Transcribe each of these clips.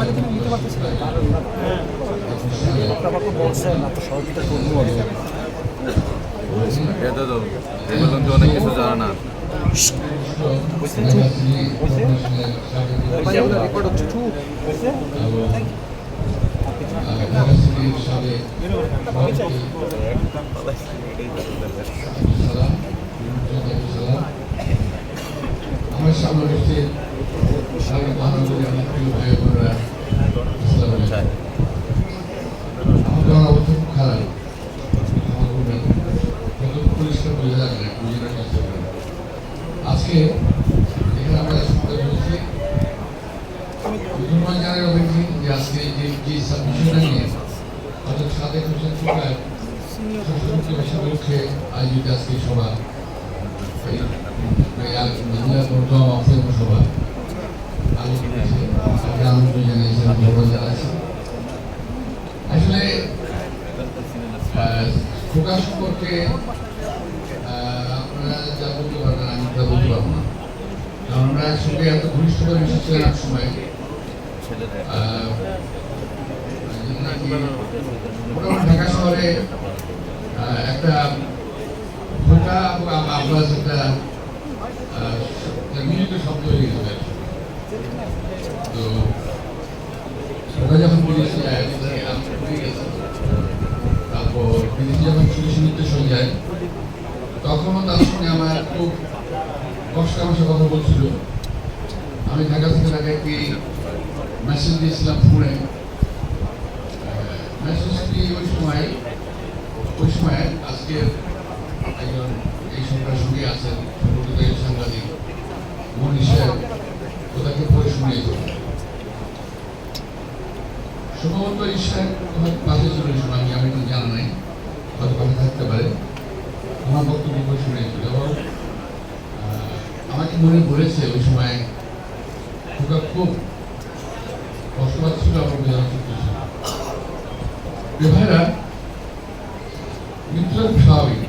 মোবাইলে কিন্তু নিতে পারতেছিলেন আপনার আমাকে বলছেন আপনার সহযোগিতা করব এটা তো এগুলো তো অনেক কিছু জানা না। রেকর্ড হচ্ছে চুপ আমার সামনে রয়েছে সারা মহানগরী আমার প্রিয় ভাই বোনেরা আসসালামু আলাইকুম। আমাদের অবস্থা খুব খারাপ আমার বোনের কত পরিষ্কার বোঝা যাবে না বুঝে রাখার চেষ্টা করেন। আজকে এখানে আমরা শুনতে পেরেছি ধন্যবাদ জানাই অভিজ্ঞ যে আজকে যে যে সাবমিশনটা নিয়ে অর্থাৎ সাদেক হোসেন সরকার সংস্কৃতি ভাষার লক্ষ্যে আয়োজিত আজকে সভা এই এই আল- মহিলা প্রথম অফিস সভা আলোচনা হয়েছে তাকে আনন্দ জানিয়েছি ধন্যবাদ জানাচ্ছি আসলে আহ, খোকা সম্পর্কে আহ, আপনারা যা বলতে পারবেন আমি তা বলতে পারব না কারণ আমরা একসঙ্গে এত ঘনিষ্ঠভাবে মিশেছিলাম এক সময় আহ, নাকি মোটামুটি ঢাকা একটা খোকা এবং আব্বাস একটা মিলিত তো ওরা যখন গেছি। তারপর বিদেশে যখন মিনিট হয়ে যায়, তখনও তার সঙ্গে আমার খুব কষ্ট আমার কথা বলছিল। আমি ঢাকা থেকে একটি মেসেজ দিয়েছিলাম ফোনে মেসেজটি ওই সময় আজকে একজন এই সরকার সঙ্গে আছেন, সম্পর্কিত একজন সাংবাদিক মনীষ সাহেব ও পড়ে শুনিয়ে দেবো। সম্ভবত ঈশ্বর তোমার পাশে ছিল এই আমি আমি তো নাই, হয়তো থাকতে পারে। আমার বক্তব্য পড়ে শুনিয়েছিল আমাকে মনে পড়েছে ওই সময় খুব কষ্ট পাচ্ছিল আমার এ ভাইরা খুব স্বাভাবিক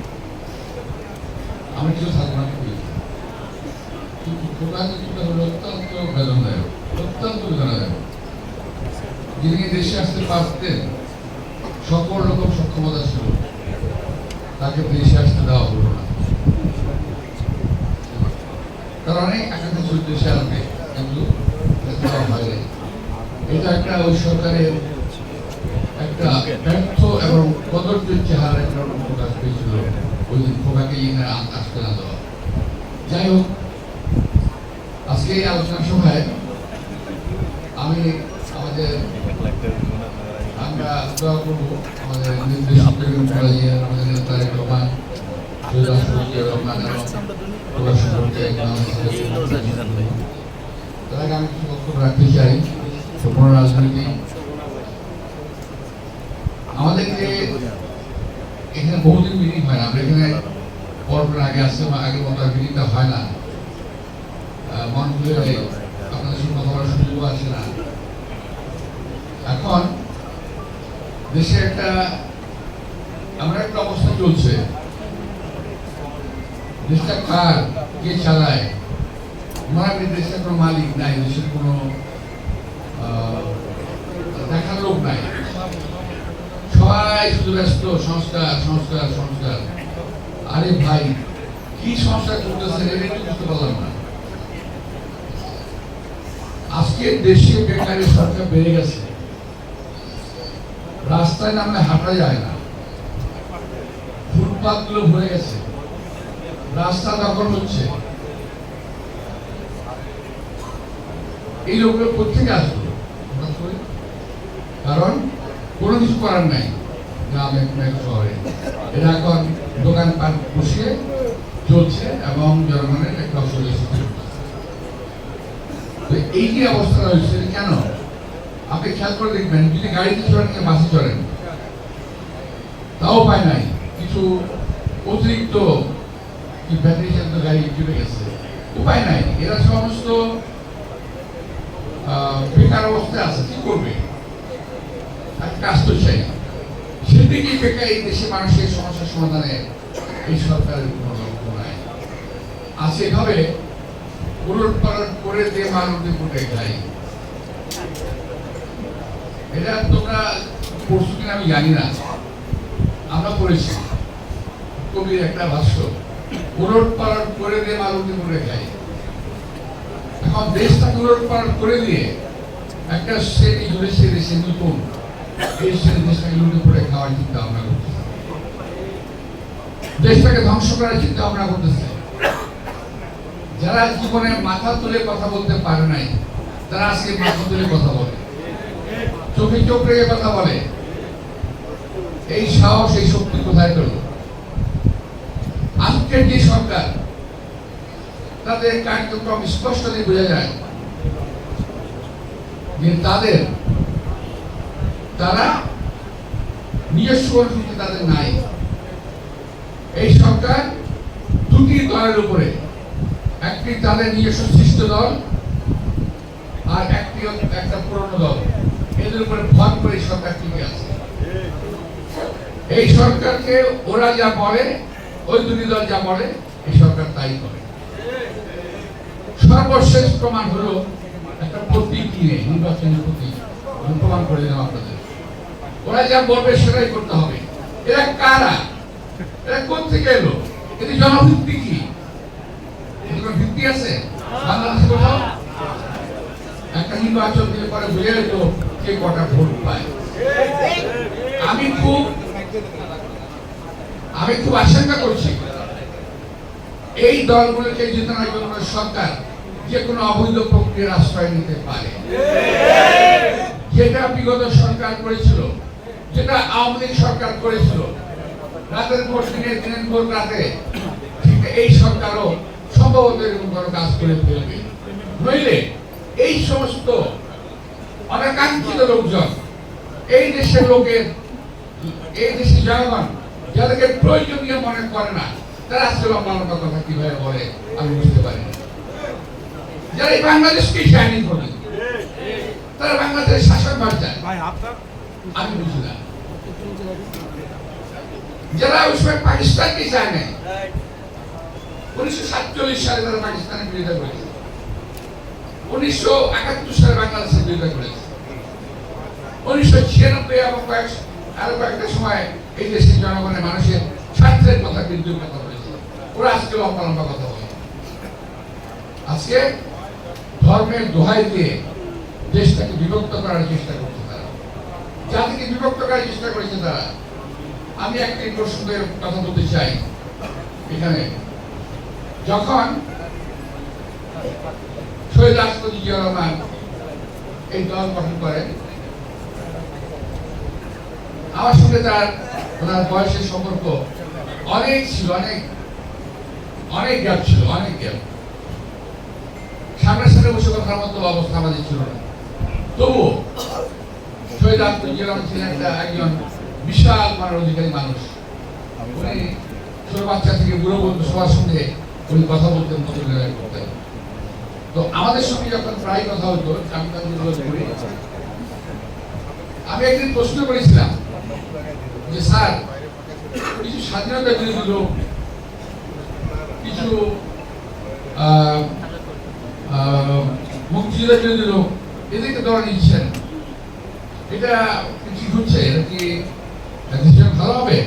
আমি কিছু থাকব না খুবই কিন্তু খোকা মৃত্যুটা হলো অত্যন্ত বেদনাদায়ক অত্যন্ত বেদনাদায়ক যিনি দেশে আসতে পারতেন, সকল রকম সক্ষমতা ছিল। তাকে দেশে আসতে দেওয়া হলো না। তার অনেক ছিল দেশে আসবে কিন্তু এটা একটা ওই সরকারের এবং কদর্য চেহারা ওই দিন খোকাকে আন- আসতে যাই হোক, আজকে এই আলোচনা আমি আমাদের আমরা আমাদের নির্দেশক আমাদের আমি কিছু রাখতে চাই। সম্পূর্ণ আমাদেরকে এখানে বহুদিন মিটিং হয় না। আমরা এখানে পরপর আগে আগের মতো মিটিংটা হয় না। মন আপনাদের সঙ্গে কথা বলার সুযোগও না। এখন দেশে একটা আমরা একটা অবস্থা চলছে। দেশটা কার, কে চালায়? করি দেশের কোনো মালিক নাই, দেশের কোনো দেখার লোক নাই। সংস্কার সংস্কার সংস্কার। আরে ভাই, কি সংস্কার করতেছে বুঝতে পারলাম না। আজকে দেশে বেকারের সংখ্যা বেড়ে গেছে। রাস্তায় হাঁটা যায় না। ভরে গেছে। রাস্তা দখল হচ্ছে। এই লোকগুলো কোথেকে করে? কারণ কোনো কিছু করার নাই। গ্রামে শহরে এরা এখন দোকানপাট বসিয়ে চলছে এবং জনগণের একটা অসুবিধা এই যে অবস্থা রয়েছে কেন? আপনি খেয়াল করে দেখবেন, যদি গাড়িতে চড়েন বাসে চড়েন, তাও পায় নাই। কিছু অতিরিক্ত ব্যাটারি চালিত গাড়ি চলে গেছে, উপায় নাই। এরা সমস্ত বেকার অবস্থায় আছে, কি করবে? আর কাজ তো চাই সেদিকে বেকার এই দেশে মানুষের সমস্যার সমাধানে এই সরকারের কোনো লক্ষ্য নাই আছে এভাবে পালট করে দিয়ে মানুষদের কোটে খাই এটা তোমরা পড়ছো কিনা আমি জানি না আমরা পড়েছি কবির একটা ভাষ্য পালট করে দিয়ে মালুটি মরে খাই এখন উলট পালট করে দিয়ে একটা শ্রেণি ধরেছে দেশে নতুন এই দেশটাকে লুটে পড়ে খাওয়ার চিন্তা ভাবনা করতেছে দেশটাকে ধ্বংস করার চিন্তা ভাবনা করতেছে। যারা জীবনে মাথা তুলে কথা বলতে পারে নাই, তারা আজকে মাথা তুলে কথা বলে। চোখে চোখ রেখে কথা বলে। এই সাহস, এই শক্তি কোথায় পেল? আজকের যে সরকার তাদের কার্যক্রম স্পষ্টতই বোঝা যায় যে তাদের তারা নিজস্ব অনুভূতি তাদের নাই। এই সরকার দুটি দলের উপরে, একটি তাদের নিজস্ব সৃষ্ট দল আর একটি একটা পুরনো দল। এদের উপরে ভর করে সরকার টিকে আছে। এই সরকারকে ওরা যা বলে, ওই দুটি দল যা বলে, এই সরকার তাই করে। সর্বশেষ প্রমাণ হলো একটা প্রতীক নিয়ে, নির্বাচনের প্রতীক, প্রমাণ করে দিলাম আপনাদের। ওরা যা বলবে সেটাই করতে হবে। এরা কারা? এরা কোথা থেকে এলো? এটি জনভিত্তি কি? ভিত্তি আছে? কোথাও? একটা নির্বাচন দিলে পরে বুঝে যেত কে কটা ভোট পায়। আমি খুব আমি খুব আশঙ্কা করছি। এই দলগুলোকে জেতানোর জন্য সরকার যে কোনো অবৈধ প্রক্রিয়ার আশ্রয় নিতে পারে। যেটা বিগত সরকার করেছিল যেটা আওয়ামী লীগ সরকার করেছিল। রাতের পর দিনের দিনের পর রাতে ঠিক এই সরকারও সম্ভবত এরকম কোনো কাজ করে ফেলবে। নইলে এই সমস্ত অনাকাঙ্ক্ষিত লোকজন, এই দেশের লোকের, এই দেশের জনগণ, যাদেরকে প্রয়োজনীয় মনে করে না, তারা আজকে লম্বা কথা কীভাবে বলে, আমি বুঝতে পারি যারা এই বাংলাদেশকে চায়নি করে তারা বাংলাদেশের শাসন ভার চায় আমি বুঝি না। যারা ওই সময় পাকিস্তানকে চায় নাই উনিশশো সাতচল্লিশ সালে তারা পাকিস্তানের বিরোধিতা করেছে। উনিশশো একাত্তর সালে বাংলাদেশের বিরোধিতা করেছে। উনিশশো ছিয়ানব্বই এবং কয়েক আরও কয়েকটা সময় এই দেশের জনগণের মানুষের স্বার্থের কথা বিদ্যুৎ কথা ওরা আজকে লম্বা কথা বলে। আজকে ধর্মের দোহাই দিয়ে দেশটাকে বিভক্ত করার চেষ্টা করছে। জাতিকে বিভক্ত করার চেষ্টা করেছে তারা। আমি একটি প্রসঙ্গের কথা বলতে চাই। এখানে যখন শহীদ রাষ্ট্রপতি জিয়া রহমান এই দল গঠন করেন, আমার সঙ্গে তার ওনার বয়সের সম্পর্ক অনেক ছিল, অনেক অনেক গ্যাপ ছিল, অনেক গ্যাপ সামনে সামনে বসে কথার মতো অবস্থা আমাদের ছিল না। তবু শহীদ আব্দুল রহমান ছিলেন একটা একজন বিশাল মানুষ। উনি ছোট বাচ্চা থেকে বুড়ো পর্যন্ত সবার সঙ্গে উনি কথা বলতেন করতেন। তো আমাদের সঙ্গে যখন প্রায় কথা হতো, আমি আমি একদিন প্রশ্ন করেছিলাম যে, স্যার কিছু স্বাধীনতা বিরোধী লোক, কিছু মুক্তিযুদ্ধ বিরোধী লোক, এদেরকে দল নিচ্ছেন এটা কি হচ্ছে? এটা ভালো হবে?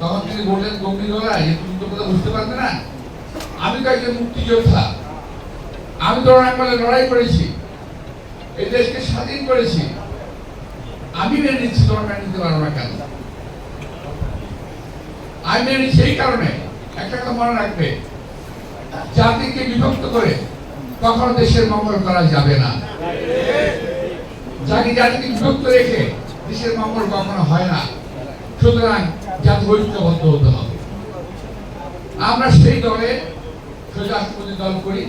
তখন তিনি বললেন, গম্ভীর গলায় তুমি তো কথা বুঝতে পারবে না। আমি তো একজন মুক্তিযোদ্ধা। আমি তো আঙ্গলে লড়াই করেছি। এই দেশকে স্বাধীন করেছি। আমি মেনে নিচ্ছি, তোমার নিতে পারো না কেন? আমি মেনে নিচ্ছি এই কারণে। একটা কথা মনে রাখবে। জাতিকে বিভক্ত করে কখনো দেশের মঙ্গল করা যাবে না। জাতি জাতিকে বিভক্ত রেখে দেশের মঙ্গল কখনো হয় না। সুতরাং জাতি ঐক্যবদ্ধ হতে হবে। আমরা সেই দলে রাষ্ট্রপতি দল করি।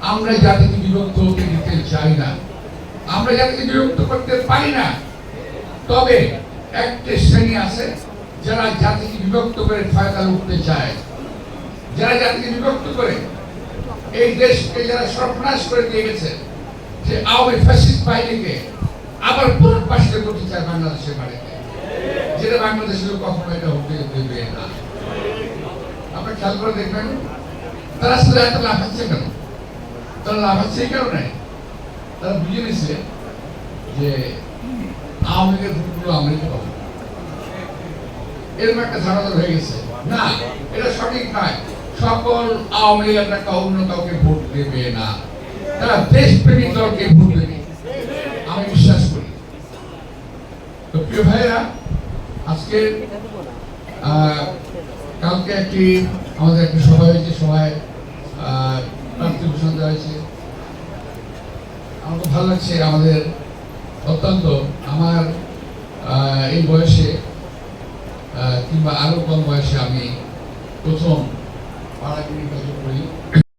আমরা জাতিকে বিভক্ত হতে দিতে চাই না। আমরা জাতিকে বিভক্ত করতে পারি না। তবে একটা শ্রেণি আছে, যারা জাতিকে বিভক্ত করে ফায়দা উঠতে চায়। যারা জাতিকে বিভক্ত করে, এই দেশকে যারা সর্বনাশ করে দিয়ে গেছে, যে আওয়ামী ফ্যাসিস্ট বাহিনীকে আবার পুনর্বাসিত করতে চায় বাংলাদেশের বাড়িতে। যেটা বাংলাদেশের কখনো এটা হতে দেবে না। আপনার খেয়াল করে দেখবেন, তারা আসলে এত লাফাচ্ছে কেন? তারা লাফাচ্ছে এই কারণে। তারা বুঝে নিছে যে আওয়ামী লীগের ভোটগুলো আওয়ামী লীগ এরকম একটা ধারণা হয়ে গেছে। না, এটা সঠিক নয়। সকল আওয়ামী লীগের টাকা অন্য কাউকে ভোট দেবে না। তারা দেশপ্রেমিক দলকে ভোট দেবে আমি বিশ্বাস করি তো প্রিয় ভাইরা আজকে কালকে একটি, আমাদের একটি সভা হয়েছে, সভায় প্রার্থী ঘোষণা দেওয়া হয়েছে। আমার ভালো লাগছে, আমাদের অত্যন্ত, আমার এই বয়সে কিংবা আরও কম বয়সে আমি প্রথম পাড়াকে নির্বাচন করি